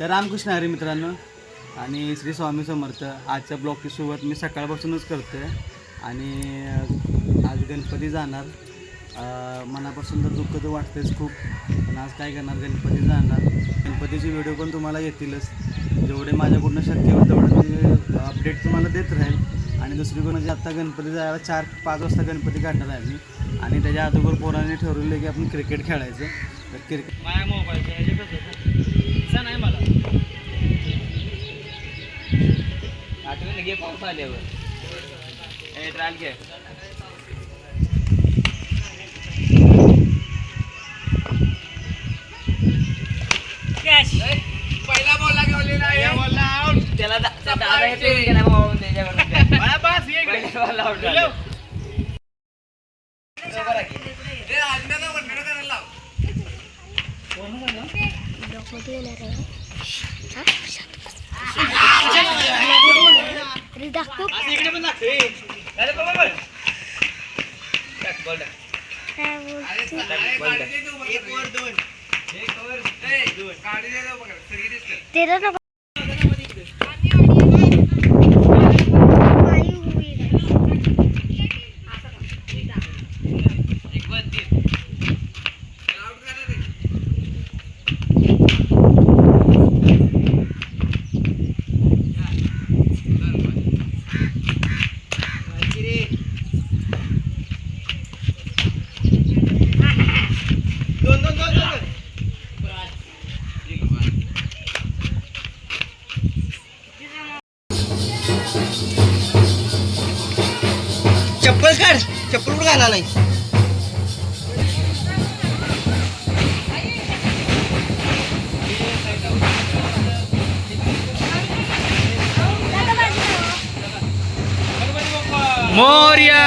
तर रामकृष्ण हरी मित्रांनो आणि श्री स्वामी समर्थ आजच्या ब्लॉगची सुरुवात मी सकाळपासूनच करतो आहे आणि आज गणपती जाणार. मनापासून तर दुःख तर वाटतेच खूप. पण आज काय करणार? गणपती जाणार. गणपतीचे व्हिडिओ पण तुम्हाला येतीलच. जेवढे माझ्याकडून शक्य होईल तेवढं मी अपडेट तुम्हाला देत राहील. आणि दुसरी गोष्ट म्हणजे आत्ता गणपती जायला चार पाच वाजता गणपती काढणार आहे मी. आणि त्याच्या अगोदर पोरांनी ठरवले की आपण क्रिकेट खेळायचं. तर क्रिकेट मोबाईलच्या नाही मला. आठवण घे पाऊस आल्यावर. ए ट्रायल घे. पहिला त्याला दादा येतो की नाही मावळून त्याच्याकडून त्या. पहिल्या ball ला out झालं. बरं की. दाखव असं इकडे पण दाखव. ए, अरे बाबा, बरं. टाक, ball टाक. काय बोलतो टाक, ball टाक. तेरा ना एक वर तीन. दोन दोन दोन दोन चप्पल काढ. चप्पल कुठं घाला नाही मोर्या.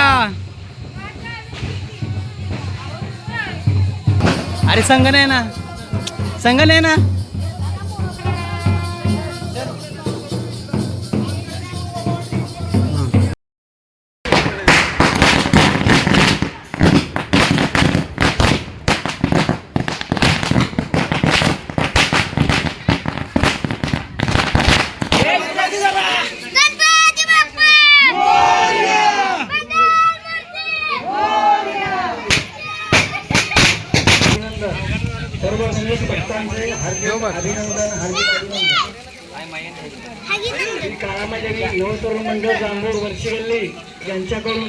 अरे संघ नाही ना. संघ नाही ना? मंडळ जांभूळ वर्षगल्ली यांच्याकडून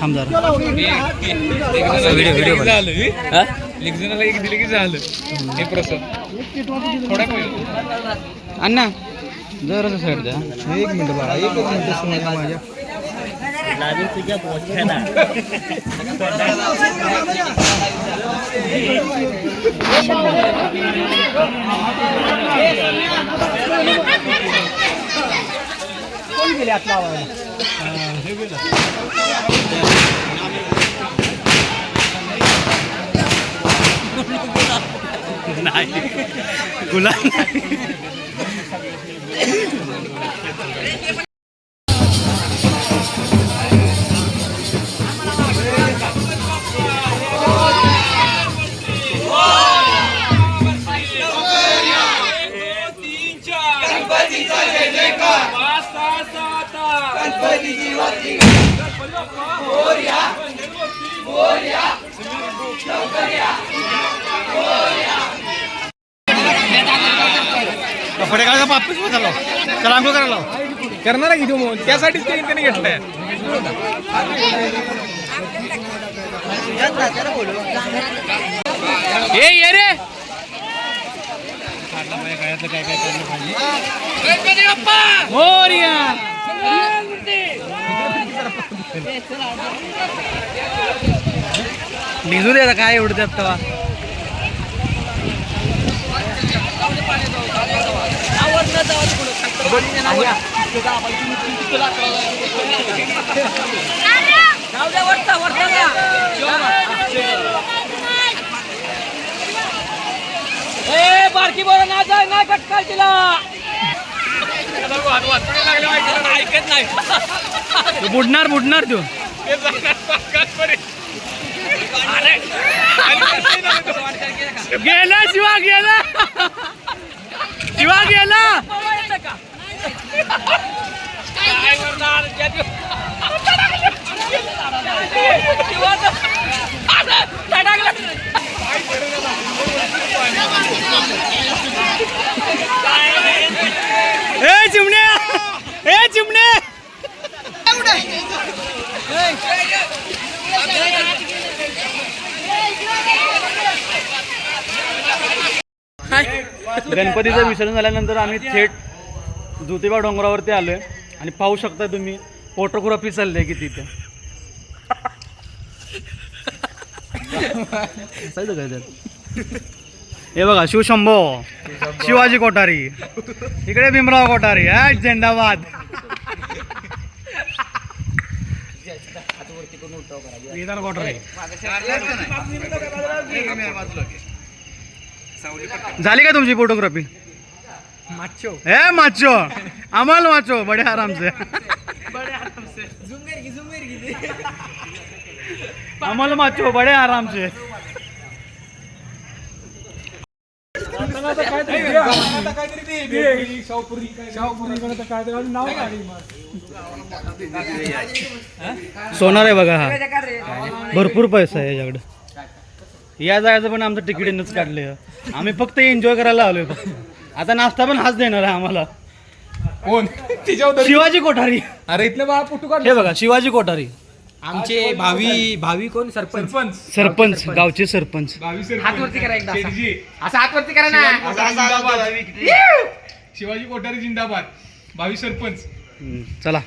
थांब जरा. व्हिडिओ व्हिडिओ लिग्जनाला एक दिले की झालं. हे प्रसाद. थोडा अण्णा जरा साईड द्या. एक मिनिट बाळा एक मिनिट सुना माझ्या. गुलाब कपडे काढा वापस बसायला चला अंघोळ करायला करणार की तू त्यासाठीच ते त्याने घेतलंय. ए ये रे! काय काय पाहिजे मोर्या! भिजू दे काय एवढं त्यात तवा बारकी बोला ना जाय ना कटकाल तिला. ऐकत नाही बुडणार बुडणार तू ते जाणार गेला. शिवा गेला. शिवा गेला ए चिमणे ए चिमणे गणपतीचं विसर्जन झाल्यानंतर आम्ही थेट ज्योतिबा डोंगरावरती आलोय. आणि पाहू शकता तुम्ही फोटोग्राफी चालली की तिथे असायचं काय त्यात? हे बघा शिवशंभो शिवाजी कोठारी. इकडे भीमराव कोठारी हा झेंडाबाद विधान कोठारी. झाली का तुमची फोटोग्राफी? माचो. ए माचो. आम्हाला वाचो बडे आराम से झुंगर की झुंगर की आम्हाला माचो बडे आराम से सोनार आहे बघा हा. भरपूर पैसा आहे याच्याकडे. या जायचं पण आमचं तिकीट येणंच काढले आम्ही फक्त एन्जॉय करायला आलोय आता नाश्ता पण हाच देणार आहे आम्हाला. कोण? तिच्यावर शिवाजी कोठारी. अरे इथलं बाळा फोटो काढ. हे बघा शिवाजी कोठारी. आमचे भावी भावी कोण? सरपंच. सरपंच. सरपंच गावचे सरपंच. भावी सरपंच. हात वरती करा एकदा असा. शेठजी. असं हात वरती करा ना. शिवाजी जिंदाबाद. शिवाजी कोठारी जिंदाबाद. भावी सरपंच. हम्म, चला.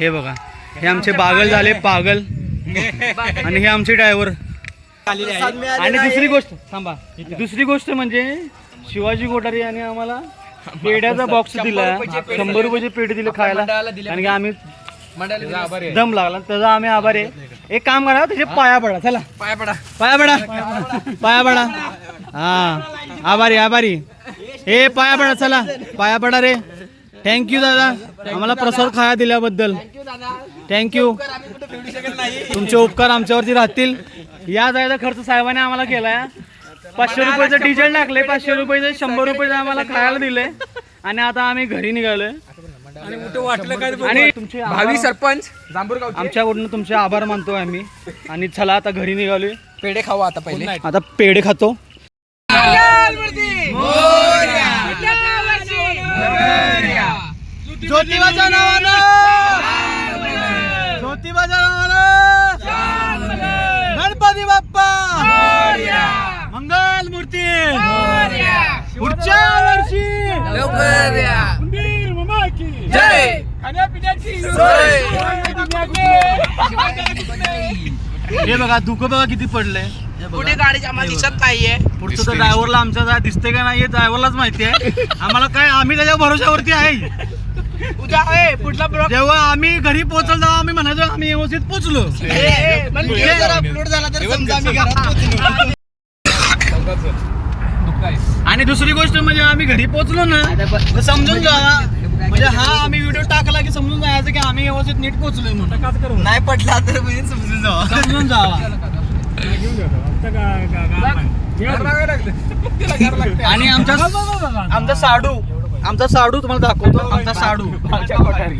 हे बघा हे आमचे बागल झाले पागल. आणि हे आमचे ड्रायव्हर. आणि दुसरी गोष्ट थांबा दुसरी गोष्ट म्हणजे शिवाजी कोठारी यांनी आम्हाला पेढ्याचा बॉक्स दिला शंभर रुपयाची पेढी दिली खायला. आणि आम्ही दम लागला. त्याचा आम्ही आभारी आहे. एक काम करा त्याचे पाया पडा चला. पाया पडा. पाया पडा. पाया पडा. हा. आभारी आभारी. हे पाया पडा चला. पाया पडा रे. थँक्यू दादा. आम्हाला प्रसाद खाया दिल्याबद्दल. थँक्यू तुमचे उपकार आमच्यावरती राहतील. या जायचा खर्च साहेबांनी आम्हाला केलाय. पाचशे रुपयाचं डिझेल टाकले पाचशे रुपयाचं शंभर रुपयाचं आम्हाला खायला दिले आणि आता आम्ही घरी निघालोय. आणि तुमचे भावी सरपंच आमच्याकडून तुमचे आभार मानतो आम्ही. आणि चला आता घरी निघालोय. पेढे खावा आता पहिले. आता पेढे खातो. ज्योतिबाच्या नावानं! ज्योतिबाच्या नावानं! गणपती बाप्पा! मंगल मूर्ती! पुढच्या वर्षी! जय! हे बघा धुकं बघा किती पडलंय. कुठे गाडी आम्हाला दिसत नाहीये. पुढचं तर ड्रायव्हरला आमच्या दिसते का नाही ड्रायव्हरलाच माहिती आहे. आम्हाला काय आम्ही त्याच्या भरोशावरती आहे. उद्या ए, पुढला ब्लॉक जेव्हा आम्ही घरी पोहोचलो तेव्हा आम्ही म्हणायचो आम्ही व्यवस्थित पोहोचलो. अपलोड झाला तर समजा आम्ही घरात पोहोचलो. आणि दुसरी गोष्ट म्हणजे आम्ही घरी पोहोचलो ना तर समजून जावा म्हणजे हा आम्ही व्हिडिओ टाकला की समजून जायचं की आम्ही व्यवस्थित नीट पोहोचलोय म्हणून. नाही पडला तर म्हणजे समजून जावा. समजून जावा. आणि आमचा आमचा साडू. आमचा साडू तुम्हाला दाखवतो. आमचा साडू.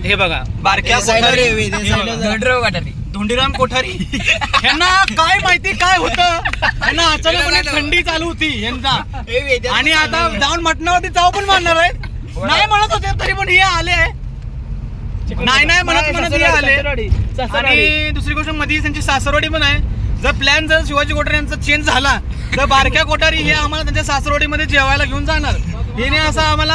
हे बघा बारक्या कोठारी. धोंडीराम कोठारी. यांना काय माहिती काय होतं? यांना अचानकपणे थंडी चालू होती यांचा आणि आता जाऊन मटणावरती जाऊ पण मानणार आहे नाही म्हणत होते तरी पण हे आले. नाही नाही म्हणत म्हणत हे आले. आणि दुसरी गोष्टमध्ये त्यांची सासरवाडी पण आहे. जर प्लॅन जर शिवाजी कोठारी यांचा चेंज झाला तर बारक्या कोठारी हे आम्हाला त्यांच्या सासरवाडीमध्ये जेवायला घेऊन जाणार. हिने असं आम्हाला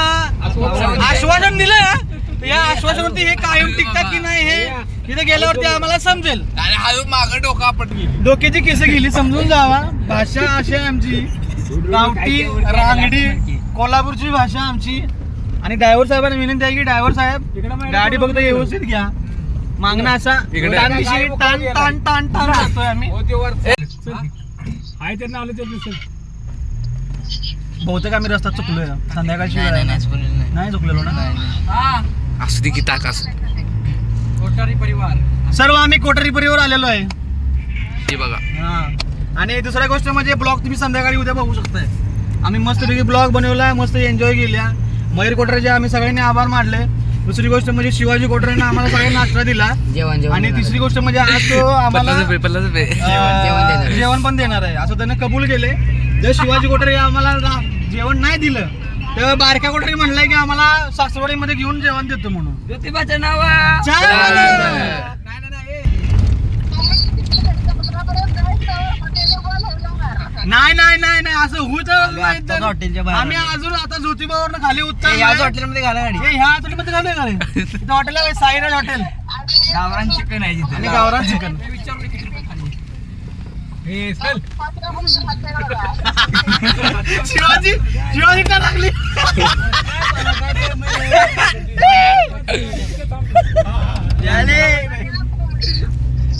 आश्वासन दिलं या आश्वासनावरती हे कायम टिकतात की नाही हे तिथे गेल्यावरती आम्हाला समजेल. आणि हा मागं डोका आपण डोक्याची केस गेली समजून जावा. भाषा अशी आहे आमची. गावठी रांगडी कोल्हापूरची भाषा आमची. आणि ड्रायव्हर साहेबांना विनंती आहे की ड्रायव्हर साहेब गाडी फक्त व्यवस्थित घ्या. मागणं असा टाणदिशी टाण टाण टाण टाण करतोय आम्ही. बहुतेक आम्ही रस्ता चुकलोय. संध्याकाळची वेळ आहे. ना. नाही. चुकलेलो ना? असू दे की ताक असू सर्व आम्ही कोठारी परिवार आलेलो आहे. हे बघा. हा. आणि दुसऱ्या गोष्ट म्हणजे ब्लॉग तुम्ही संध्याकाळी उद्या बघू शकताय. आम्ही मस्तपैकी ब्लॉग बनवलाय मस्त एन्जॉय केल्या मयूर कोटरेचे आम्ही सगळ्यांनी आभार मानले. दुसरी गोष्ट म्हणजे शिवाजी कोटरेने आम्हाला सगळ्यांना नाश्ता दिला. जेवण जेवण आणि तिसरी गोष्ट म्हणजे आज तो आम्हाला अं, जेवण पण देणार आहे. असं त्याने कबूल केले जर शिवाजी कोटरे आम्हाला रा- जेवण नाही दिलं तर बारक्या कोटरे म्हणलंय की आम्हाला सासरवाडीमध्ये घेऊन जेवण देतो म्हणून. ज्योतिबाच्या नाव छान! नाही, नाही, नाही, ए. नाही नाही नाही नाही असं होत आत्ताच हॉटेलच्या बाहेर आम्ही अजून आता ज्योतिबावरनं खाली उत्तर ए, याच हॉटेलमध्ये घाला गाडी. ह्या हॉटेलमध्ये घालूया का रे? इथं हॉटेल आहे साईराज हॉटेल गावरान चिकन आहे आणि तिथे गावरान चिकन. शिवाजी शिवाजी का लागली?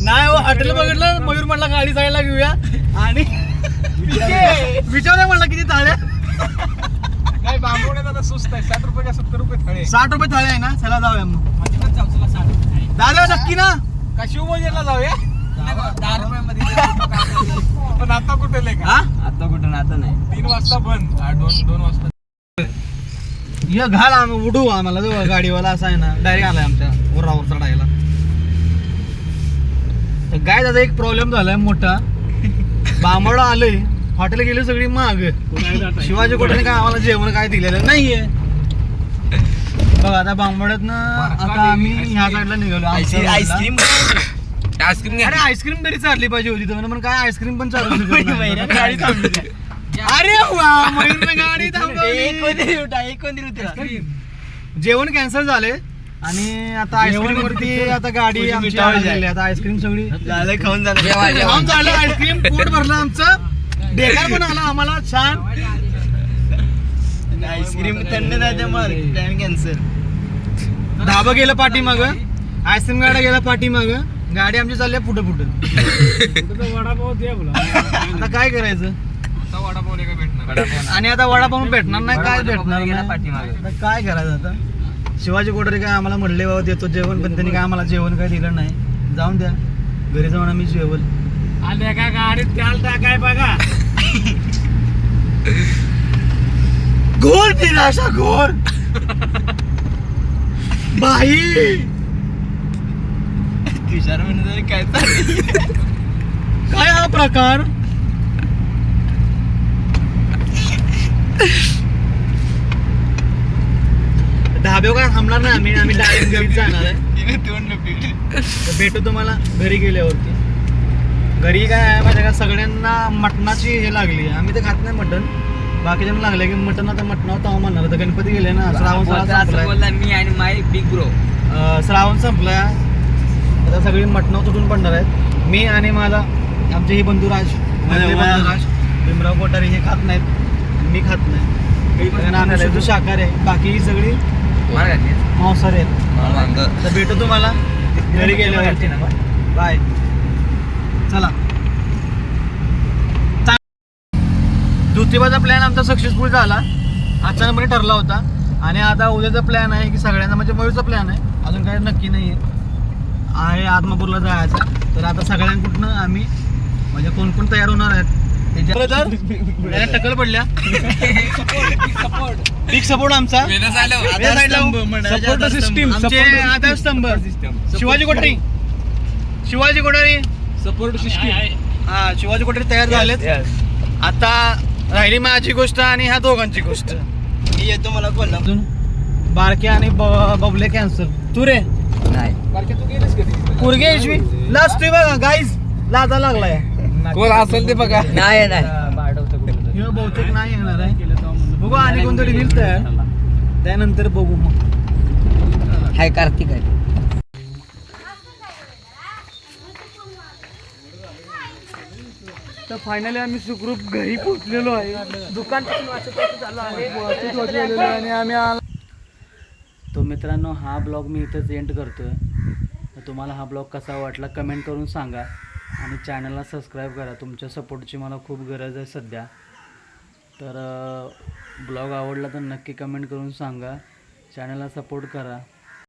नाही हो हॉटेल बघितलं मयूर म्हणला गाडी जायला घेऊया. आणि विचारूया म्हणला किती थाळ्या. काय बांबवण्यात आता सुस्त आहे. साठ रुपये का सत्तर रुपये थाळे साठ रुपये थाळी आहे ना? चला जाऊया मग. दादा नक्की ना? का शिवभोजनला जाऊया? दहा रुपयामध्ये पण आता कुठे लय का? हा? आता कुठं आता नाही. तीन वाजता बंद. हा, दोन दोन वाजता. ये घाल आम्ही उडू आम्हाला. जो गाडीवाला असा आहे ना डायरेक्ट आलाय आमच्या उरावर चढायला. तर काय दादा एक प्रॉब्लेम झालाय मोठा. बांबड आलंय. हॉटेल गेली सगळी माग. शिवाजी कोटने काय आम्हाला जेवण काय दिलेलं नाहीये. बघा आता बांबड्यात ना आता आम्ही ह्या साईडला निघालो. आईस्क्रीम आईस्क्रीम अरे आईस्क्रीम तरी चालली पाहिजे होती तर पण काय आईस्क्रीम पण चालू. गाडी थांबली. अरे वा मयूरने गाडी थांबवली. जेवण कॅन्सल झाले. आणि आता आईस्क्रीम वरती आता गाडी आमची. आता आईस्क्रीम सगळी झालं खाऊन झालं. खाऊन झालं आईस्क्रीम पोट भरलं आमचं. बेकार पण आला आम्हाला छान. आईस्क्रीम थंड त्याच्यामुळे प्लॅन कॅन्सल ढाबा गेलं पाठीमाग आईस्क्रीम गाड्या गेला पाठीमाग गाडी आमची चालली आहे पुढं पुढं आता काय करायचं? आता वडापाव का भेटणार आणि आता वडापाव भेटणार नाही काय भेटणार काय करायचं आता? शिवाजी कोटरे काय आम्हाला म्हणले बाबा देतो जेवण पण त्यांनी काय आम्हाला जेवण काय दिलं नाही. जाऊन द्या. घरी जाऊन आम्ही जेवण आल्या का गाडीत त्याल टाकाय बघा. घोर निराशा घोर बाई तुषार म्हणजे काय? काय हा प्रकार? ढाब्यावर काय थांबणार नाही आम्ही आम्ही डायरेक्ट घरी जाणार आहे. भेटू तुम्हाला घरी गेल्यावरती. घरी काय आहे का? सगळ्यांना मटणाची हे लागली. आम्ही तर खात नाही मटण. बाकीच्यांना लागले की मटण आता मटणावर तवा म्हणणार आता गणपती गेले ना श्रावण. बोलला मी आणि माय बिग ब्रो श्रावण संपलाय. आता सगळी मटणावर तुटून पडणार आहेत. मी आणि माझा आमचे हे बंधू राज भीमराव कोठारी हे खात नाहीत. मी खात नाही. शाकाहारी आहे. बाकी ही सगळी मांसाहारी आहेत. तर भेटू तुम्हाला. घरी गेल्यावरती बाय चला. ज्योतिबाचा प्लॅन आमचा सक्सेसफुल झाला. अचानकपणे ठरला होता. आणि आता उद्याचा प्लॅन आहे की सगळ्यांना म्हणजे मयूरचा प्लॅन आहे. अजून काही नक्की नाही आहे आत्मापूरला जायचा. तर आता सगळ्यांकडनं आम्ही म्हणजे कोण कोण तयार होणार आहेत त्याच्या- टक्कल पडल्या. बिग सपोर्ट आमचा. Support. System Shivaji Kothari. Shivaji Kothari. Support system हा शिवाजी कोठारी तयार झालेत. आता राहिली माझी गोष्ट आणि ह्या दोघांची गोष्ट. मी येतो मला कोल्हापूर अजून? बारके आणि ब- बबले कॅन्सर तू रे? नाही. बारक्या तू गेलीस कधी? कुरगे इशवी. लास्ट बघा गाईज लाजा लागलाय. कोण असेल ते बघा. नाही नाही. बहुतेक नाही येणार आहे. बघू आणि कोणतरी तयार त्यानंतर बघू मग. हाय कार्तिक आहे. तर फायनली आम्ही सुखरूप घरी पोहोचलेलो आहे. दुकान आहे. आणि आम्ही आलो. तो मित्रांनो हा ब्लॉग मी इथंच एंड करतोय. तर तुम्हाला हा ब्लॉग कसा वाटला कमेंट करून सांगा. आणि चॅनलला सबस्क्राईब करा. तुमच्या सपोर्टची मला खूप गरज आहे सध्या. तर ब्लॉग आवडला तर नक्की कमेंट करून सांगा. चॅनलला सपोर्ट करा.